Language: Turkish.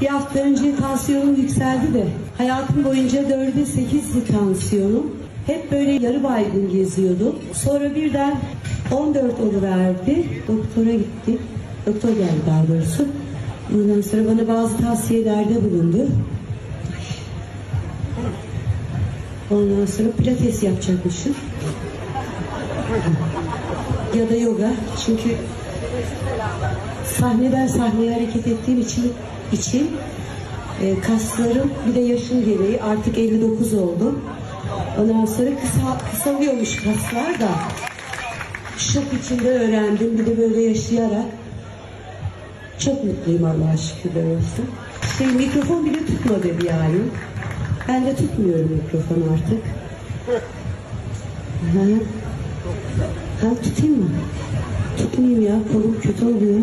Bir hafta önce tansiyonum yükseldi de hayatım boyunca 4'e 8'di tansiyonum. Hep böyle yarı baygın geziyordum. Sonra birden 14 oluverdi. Doktora gittik. Doktor geldi daha doğrusu. Ondan sonra bana bazı tavsiyelerde bulundu. Ondan sonra pilates yapacakmışım. Ya da yoga. Çünkü sahneden sahneye hareket ettiğim için için e, kaslarım bir de yaşım gereği artık 59 oldum. Ondan sonra kısa, kısalıyormuş kaslar da şok içinde öğrendim. Bir de böyle yaşayarak çok mutluyum Allah'a şükürler olsun. Şey, mikrofon bile tutmadı bir ay. Ben de tutmuyorum mikrofonu artık. Ha. Ha tutayım mı? Tutmayayım ya kolum kötü oluyor.